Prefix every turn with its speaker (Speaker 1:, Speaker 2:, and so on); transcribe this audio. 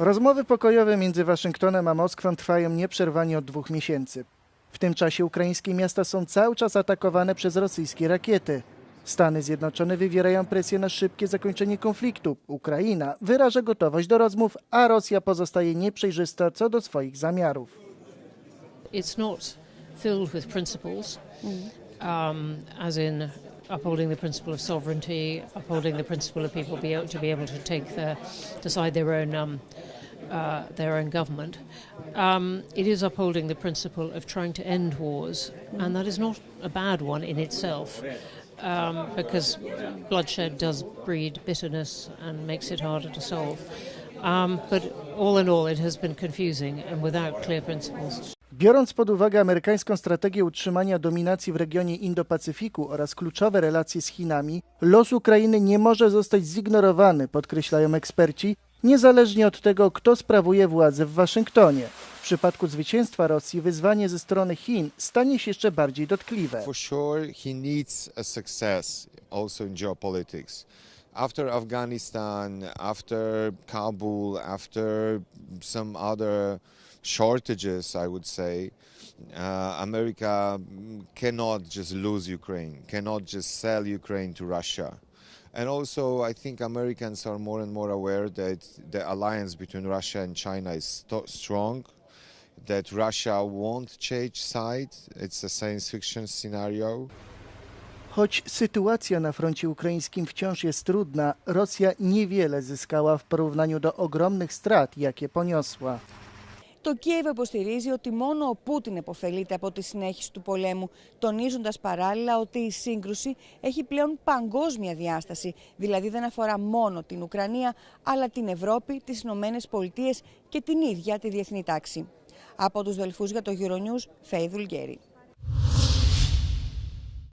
Speaker 1: Rozmowy pokojowe między Waszyngtonem a Moskwą trwają nieprzerwanie od dwóch miesięcy. W tym czasie ukraińskie miasta są cały czas atakowane przez rosyjskie rakiety. Stany Zjednoczone wywierają presję na szybkie zakończenie konfliktu. Ukraina wyraża gotowość do rozmów, a Rosja pozostaje nieprzejrzysta co do swoich zamiarów.
Speaker 2: it's not filled with principles, um, as in upholding the principle of sovereignty, upholding the principle of people be able to be able to take their, decide their own, um, uh, their own government. Um, it is upholding the principle of trying to end wars, and that is not a bad one in itself. Um, because bloodshed does breed bitterness and makes it harder to solve. Um, but all in all, it has been confusing and without clear principles.
Speaker 1: Biorąc pod uwagę amerykańską strategię utrzymania dominacji w regionie Indo-Pacyfiku oraz kluczowe relacje z Chinami, los Ukrainy nie może zostać zignorowany, podkreślają eksperci, niezależnie od tego, kto sprawuje władzę w Waszyngtonie. W przypadku zwycięstwa Rosji wyzwanie ze strony Chin stanie się jeszcze bardziej dotkliwe.
Speaker 3: For sure, he needs a success also in geopolitics. After Afghanistan, after Kabul, after some other shortages, I would say, uh, America cannot just lose Ukraine, cannot just sell Ukraine to Russia. And also, I think Americans are more and more aware that the alliance between Russia and China is sto- strong, that Russia won't change side. It's a science fiction scenario.
Speaker 1: Choć sytuacja na froncie ukraińskim wciąż jest trudna, Rosja niewiele zyskała w porównaniu do ogromnych strat, jakie poniosła.
Speaker 4: Το Κίεβο υποστηρίζει ότι μόνο ο Πούτιν επωφελείται από τη συνέχιση του πολέμου, τονίζοντας παράλληλα ότι η σύγκρουση έχει πλέον παγκόσμια διάσταση, δηλαδή δεν αφορά μόνο την Ουκρανία, αλλά την Ευρώπη, τις Ηνωμένες Πολιτείες και την ίδια τη διεθνή τάξη. Από τους Δελφούς για το Euronews, Φέη Δουλγέρη.